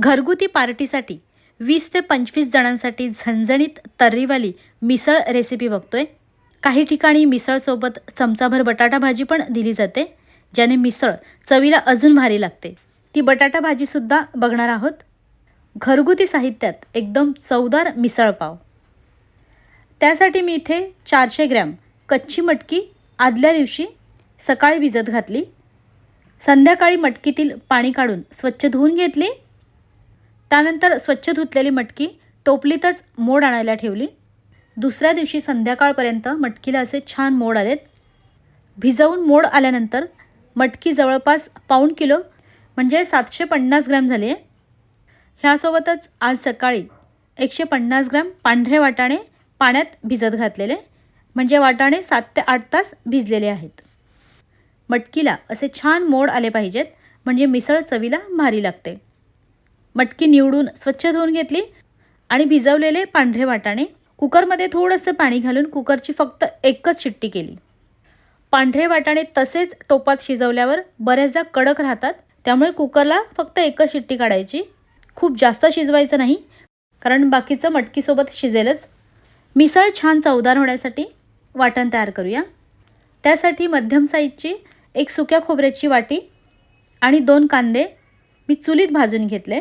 घरगुती पार्टीसाठी वीस ते पंचवीस जणांसाठी झणझणीत तर्रीवाली मिसळ रेसिपी बघतोय. काही ठिकाणी मिसळसोबत चमचाभर बटाटा भाजी पण दिली जाते ज्याने मिसळ चवीला अजून भारी लागते. ती बटाटा भाजीसुद्धा बघणार आहोत. घरगुती साहित्यात एकदम चवदार मिसळ पाव. त्यासाठी मी इथे चारशे ग्रॅम कच्ची मटकी आदल्या दिवशी सकाळी भिजत घातली. संध्याकाळी मटकीतील पाणी काढून स्वच्छ धुवून घेतली. त्यानंतर स्वच्छ धुतलेली मटकी टोपलीतच मोड आणायला ठेवली. दुसऱ्या दिवशी संध्याकाळपर्यंत मटकीला असे छान मोड आलेत. भिजवून मोड आल्यानंतर मटकी जवळपास पाऊण किलो म्हणजे सातशे पन्नास ग्रॅम झाली आहे. ह्यासोबतच आज सकाळी एकशे पन्नास ग्रॅम पांढरे वाटाणे पाण्यात भिजत घातलेले म्हणजे वाटाणे सात ते आठ तास भिजलेले आहेत. मटकीला असे छान मोड आले पाहिजेत म्हणजे मिसळ चवीला भारी लागते. मटकी निवडून स्वच्छ धुवून घेतली आणि भिजवलेले पांढरे वाटाणे. कुकरमध्ये थोडंसं पाणी घालून कुकरची फक्त एकच शिट्टी केली. पांढरे वाटाणे तसेच टोपात शिजवल्यावर बऱ्याचदा कडक राहतात त्यामुळे कुकरला फक्त एकच शिट्टी काढायची. खूप जास्त शिजवायचं नाही कारण बाकीचं मटकीसोबत शिजेलच. मिसळ छान चवदार होण्यासाठी वाटण तयार करूया. त्यासाठी मध्यम साईजची एक सुक्या खोबऱ्याची वाटी आणि दोन कांदे मी चुलीत भाजून घेतले.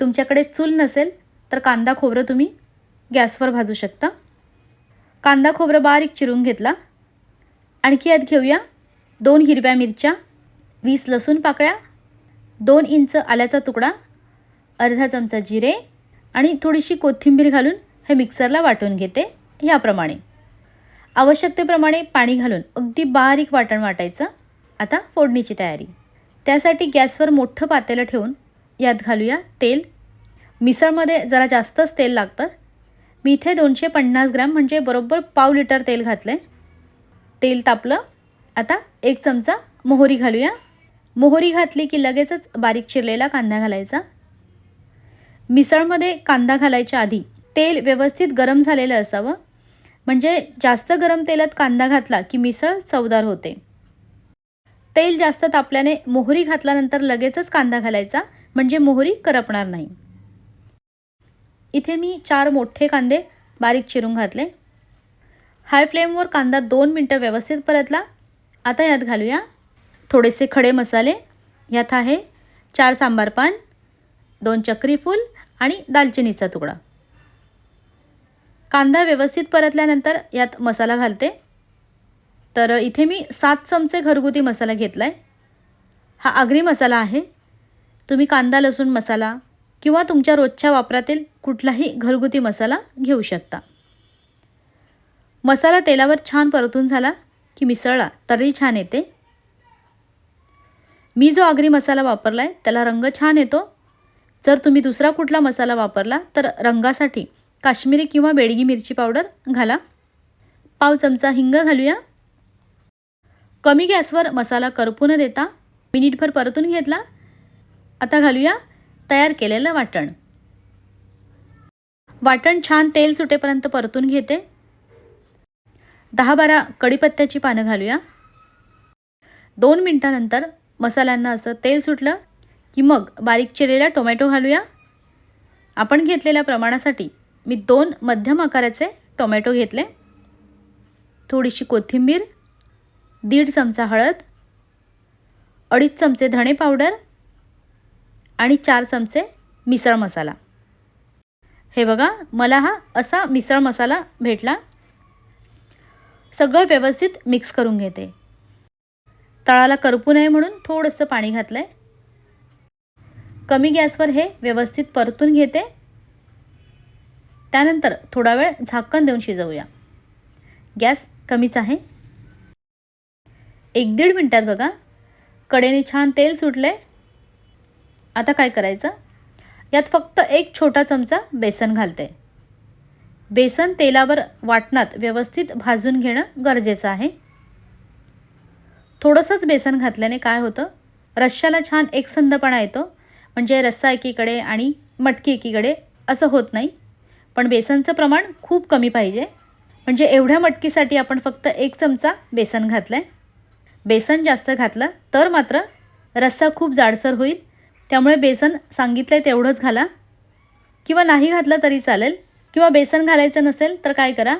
तुमच्याकडे चूल नसेल तर कांदा खोबरं तुम्ही गॅसवर भाजू शकता. कांदा खोबरं बारीक चिरून घेतला. आणखी यात घेऊया दोन हिरव्या मिरच्या वीस लसूण पाकळ्या दोन इंच आल्याचा तुकडा अर्धा चमचा जिरे आणि थोडीशी कोथिंबीर घालून हे मिक्सरला वाटून घेते ह्याप्रमाणे. आवश्यकतेप्रमाणे पाणी घालून अगदी बारीक वाटण वाटायचं. आता फोडणीची तयारी. त्यासाठी गॅसवर मोठं पातेलं ठेवून यात घालूया तेल. मिसळमध्ये जरा जास्तच तेल लागतं. मी इथे दोनशे पन्नास ग्रॅम म्हणजे बरोबर पाव लिटर तेल घातलं आहे तेल तापलं. आता एक चमचा मोहरी घालूया. मोहरी घातली की लगेचच बारीक चिरलेला कांदा घालायचा. मिसळमध्ये कांदा घालायच्या आधी तेल व्यवस्थित गरम झालेलं असावं. म्हणजे जास्त गरम तेलात कांदा घातला की मिसळ चवदार होते. तेल जास्त तापल्याने मोहरी घातल्यानंतर लगेचच कांदा घालायचा. म्हणजे मोहरी करपणार नाही. इथे मी चार मोठे कांदे बारीक चिरून घातले. हाय फ्लेमवर कांदा दोन मिनटं व्यवस्थित परतला. आता यात घालूया थोडेसे खडे मसाले. यात आहे चार सांबार पान दोन चक्री फूल आणि दालचिनीचा तुकडा. कांदा व्यवस्थित परतल्यानंतर यात मसाला घालते. तर इथे मी सात चमचे घरगुती मसाला घेतला आहे हा आगरी मसाला आहे. तुम्ही कांदा लसूण मसाला किंवा तुमच्या रोजच्या वापरातील कुठलाही घरगुती मसाला घेऊ शकता. मसाला तेलावर छान परतून झाला की मिसळला तरी छान येते. मी जो आगरी मसाला वापरला आहे त्याला रंग छान येतो. जर तुम्ही दुसरा कुठला मसाला वापरला तर रंगासाठी काश्मीरी किंवा बेडगी मिरची पावडर घाला. पाव चमचा हिंग घालूया. कमी गॅसवर मसाला करपू न देता मिनिटभर परतून घेतला. आता घालूया तयार केलेलं वाटण. वाटण छान तेल सुटेपर्यंत परतून घेते. दहा बारा कढीपत्त्याची पानं घालूया. दोन मिनटानंतर मसाल्यांना असं तेल सुटलं की मग बारीक चिरलेला टोमॅटो घालूया. आपण घेतलेल्या प्रमाणासाठी मी दोन मध्यम आकाराचे टोमॅटो घेतले. थोडीशी कोथिंबीर दीड चमचा हळद अडीच चमचे धणे पावडर आणि चार चमचे मिसळ मसाला. हे बघा मला हा असा मिसळ मसाला भेटला. सगळं व्यवस्थित मिक्स करून घेते. तळाला करपू नये म्हणून थोडंसं पाणी घातलं आहे कमी गॅसवर हे व्यवस्थित परतून घेते. त्यानंतर थोडा वेळ झाकण देऊन शिजवूया. गॅस कमीच आहे. एक दीड मिनटात बघा. कडेने छान तेल सुटले आता काय करायचं? यात फक्त एक छोटा चमचा बेसन घालते. बेसन तेलावर वाटणात व्यवस्थित भाजून घेणं गरजेचं आहे. थोडंसंच बेसन घातल्याने काय होतं? रश्श्याला छान एकसंधपणा येतो. म्हणजे रस्सा एकीकडे आणि मटकी एकीकडे असं होत नाही. पण बेसनचं प्रमाण खूप कमी पाहिजे. म्हणजे एवढ्या मटकीसाठी आपण फक्त एक चमचा बेसन घातलं आहे बेसन जास्त घातलं तर मात्र रस्सा खूप जाडसर होईल त्यामुळे बेसन सांगितलं आहे तेवढंच घाला. किंवा नाही घातलं तरी चालेल. किंवा बेसन घालायचं नसेल तर काय करा.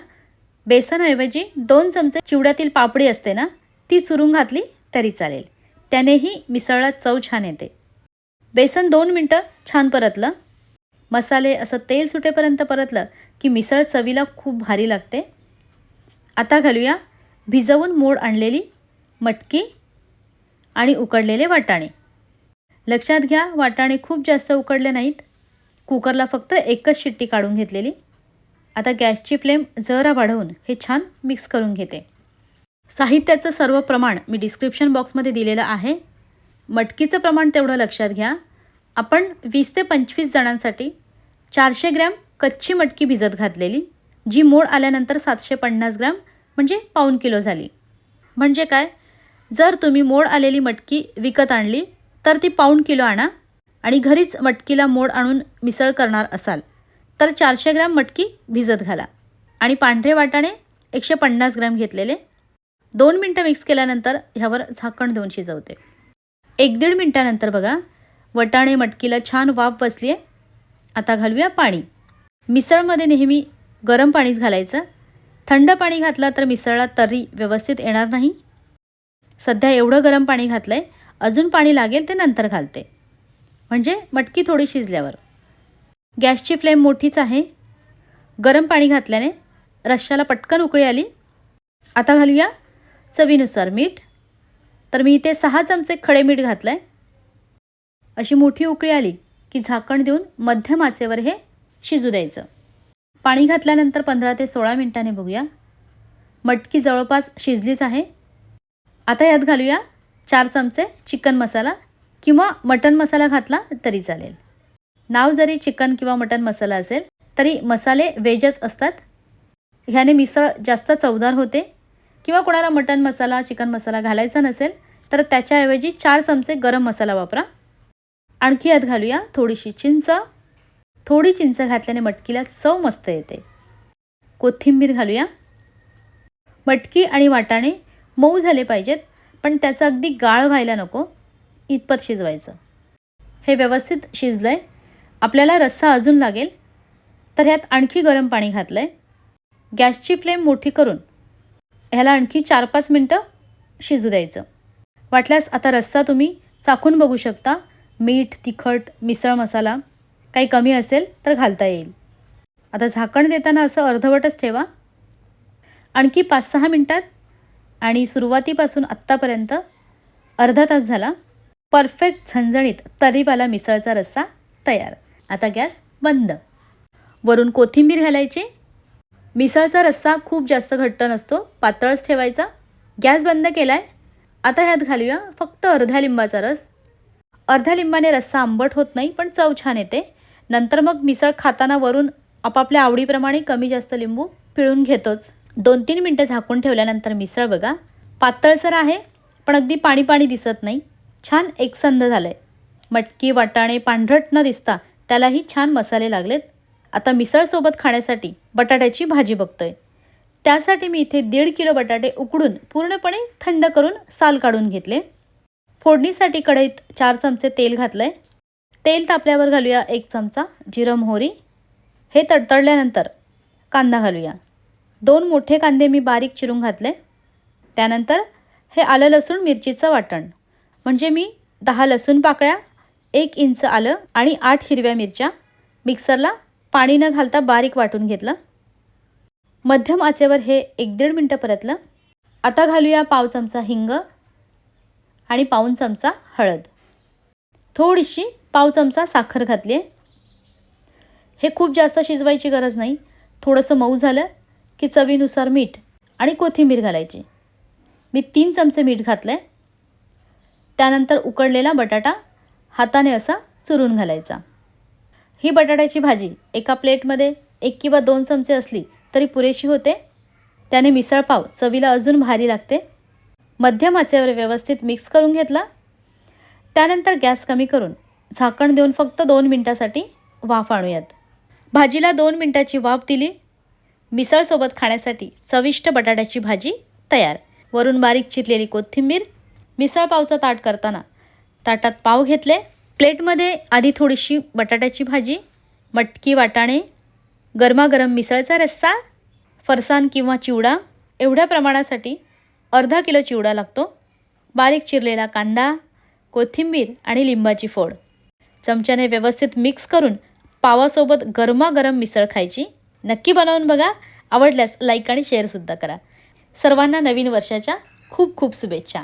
बेसनऐवजी दोन चमचे चिवड्यातील पापडी असते ना ती चुरून घातली तरी चालेल. त्यानेही मिसळला चव छान येते. बेसन दोन मिनटं छान परतलं. मसाले असं तेल सुटेपर्यंत परतलं की मिसळ चवीला खूप भारी लागते. आता घालूया भिजवून मोड आणलेली मटकी आणि उकडलेले वाटाणे. लक्षात घ्या वाटाणे खूप जास्त उकडले नाहीत. कुकरला फक्त एकच शिट्टी काढून घेतलेली. आता गॅसची फ्लेम जरा वाढवून हे छान मिक्स करून घेते. साहित्याचं सर्व प्रमाण मी डिस्क्रिप्शन बॉक्समध्ये दिलेलं आहे. मटकीचं प्रमाण तेवढं लक्षात घ्या. आपण वीस ते पंचवीस जणांसाठी चारशे ग्रॅम कच्ची मटकी भिजत घातलेली जी मोड आल्यानंतर सातशे पन्नास ग्रॅम म्हणजे पाऊन किलो झाली. म्हणजे काय? जर तुम्ही मोड आलेली मटकी विकत आणली तर ती पाऊण किलो आणा आणि घरीच मटकीला मोड आणून मिसळ करणार असाल तर चारशे ग्रॅम मटकी भिजत घाला आणि पांढरे वाटाणे एकशे पन्नास ग्रॅम घेतलेले. दोन मिनटं मिक्स केल्यानंतर ह्यावर झाकण देऊन शिजवते. एक दीड मिनटानंतर बघा वटाणे मटकीला छान वाफ बसली आहे. आता घालूया पाणी. मिसळमध्ये नेहमी गरम पाणीच घालायचं. थंड पाणी घातलं तर मिसळला तर्री व्यवस्थित येणार नाही. सध्या एवढं गरम पाणी घातलं आहे अजून पाणी लागेल ते नंतर घालते. म्हणजे मटकी थोडी शिजल्यावर. गॅसची फ्लेम मोठीच आहे. गरम पाणी घातल्याने रश्श्याला पटकन उकळी आली. आता घालूया चवीनुसार मीठ. तर मी इथे सहा चमचे खडे मीठ घातलं आहे अशी मोठी उकळी आली की झाकण देऊन मध्यम आचेवर हे शिजू द्यायचं. पाणी घातल्यानंतर पंधरा ते सोळा मिनिटांनी बघूया. मटकी जवळपास शिजलीच आहे. आता यात घालूया चार चमचे चिकन मसाला किंवा मटन मसाला घातला तरी चालेल. नाव जरी चिकन किंवा मटन मसाला असेल तरी मसाले वेजच असतात. ह्याने मिसळ जास्त चवदार होते. किंवा कोणाला मटन मसाला चिकन मसाला घालायचा नसेल तर त्याच्याऐवजी चार चमचे गरम मसाला वापरा. आणखी यात घालूया थोडीशी चिंच. थोडी चिंच घातल्याने मटकीला चव मस्त येते. कोथिंबीर घालूया. मटकी आणि वाटाणे मऊ झाले पाहिजेत. पण त्याचं अगदी गाळ व्हायला नको. इतपत शिजवायचं. हे व्यवस्थित शिजलं आहे आपल्याला रस्सा अजून लागेल. तर ह्यात आणखी गरम पाणी घातलं आहे गॅसची फ्लेम मोठी करून. ह्याला आणखी चार पाच मिनटं शिजू द्यायचं. वाटल्यास आता रस्सा तुम्ही चाखून बघू शकता. मीठ तिखट मिसळ मसाला. काही कमी असेल तर घालता येईल. आता झाकण देताना असं अर्धवटच ठेवा. आणखी पाच सहा मिनटात आणि सुरुवातीपासून आत्तापर्यंत अर्धा तास झाला परफेक्ट झणझणीत तरीवाला मिसळचा रस्सा तयार. आता गॅस बंद. वरून कोथिंबीर घालायची. मिसळचा रस्सा खूप जास्त घट्ट नसतो पातळच ठेवायचा. गॅस बंद केला आहे आता ह्यात घालूया फक्त अर्ध्या लिंबाचा रस. अर्ध्या लिंबाने रस्सा आंबट होत नाही पण चव छान येते. नंतर मग मिसळ खाताना वरून आपापल्या आवडीप्रमाणे कमी जास्त लिंबू पिळून घेतोच. दोन तीन मिनटं झाकून ठेवल्यानंतर मिसळ बघा. पातळसर आहे पण अगदी पाणी पाणी दिसत नाही. छान एकसंध झालं आहे मटकी वाटाणे पांढरट न दिसता त्यालाही छान मसाले लागलेत. आता मिसळसोबत खाण्यासाठी बटाट्याची भाजी बघतोय. त्यासाठी मी इथे दीड किलो बटाटे उकडून पूर्णपणे थंड करून साल काढून घेतले. फोडणीसाठी कढईत चार चमचे तेल घातलं आहे तेल तापल्यावर घालूया एक चमचा जिरं मोहरी. हे तडतडल्यानंतर कांदा घालूया. दोन मोठे कांदे मी बारीक चिरून घातले. त्यानंतर हे आलं लसूण मिरचीचं वाटण. म्हणजे मी दहा लसूण पाकळ्या एक इंच आलं आणि आठ हिरव्या मिरच्या मिक्सरला पाणी न घालता बारीक वाटून घेतलं. मध्यम आचेवर हे एक दीड मिनटं परतलं. आता घालूया पाव चमचा हिंग आणि पाऊन चमचा हळद. थोडीशी पाव चमचा साखर घातली आहे हे खूप जास्त शिजवायची गरज नाही. थोडंसं मऊ झालं की चवीनुसार मीठ आणि कोथिंबीर घालायची. मी तीन चमचे मीठ घातलं आहे त्यानंतर उकडलेला बटाटा हाताने असा चुरून घालायचा. ही बटाट्याची भाजी एका प्लेटमध्ये एक किंवा दोन चमचे असली तरी पुरेशी होते. त्याने मिसळपाव चवीला अजून भारी लागते. मध्यम आचेवर व्यवस्थित मिक्स करून घेतला. त्यानंतर गॅस कमी करून झाकण देऊन फक्त दोन मिनटासाठी वाफ आणूयात. भाजीला दोन मिनटाची वाफ दिली मिसळसोबत खाण्यासाठी चविष्ट बटाट्याची भाजी तयार. वरून बारीक चिरलेली कोथिंबीर मिसळ पावचा ताट करताना ताटात पाव घेतले. प्लेटमध्ये आधी थोडीशी बटाट्याची भाजी मटकी वाटाणे गरमागरम मिसळचा रस्सा फरसाण किंवा चिवडा. एवढ्या प्रमाणासाठी अर्धा किलो चिवडा लागतो. बारीक चिरलेला कांदा कोथिंबीर आणि लिंबाची फोड. चमच्याने व्यवस्थित मिक्स करून पावासोबत गरमागरम मिसळ खायची. नक्की बनवून बघा. आवडल्यास लाईक आणि शेअरसुद्धा करा. सर्वांना नवीन वर्षाच्या खूप खूप शुभेच्छा.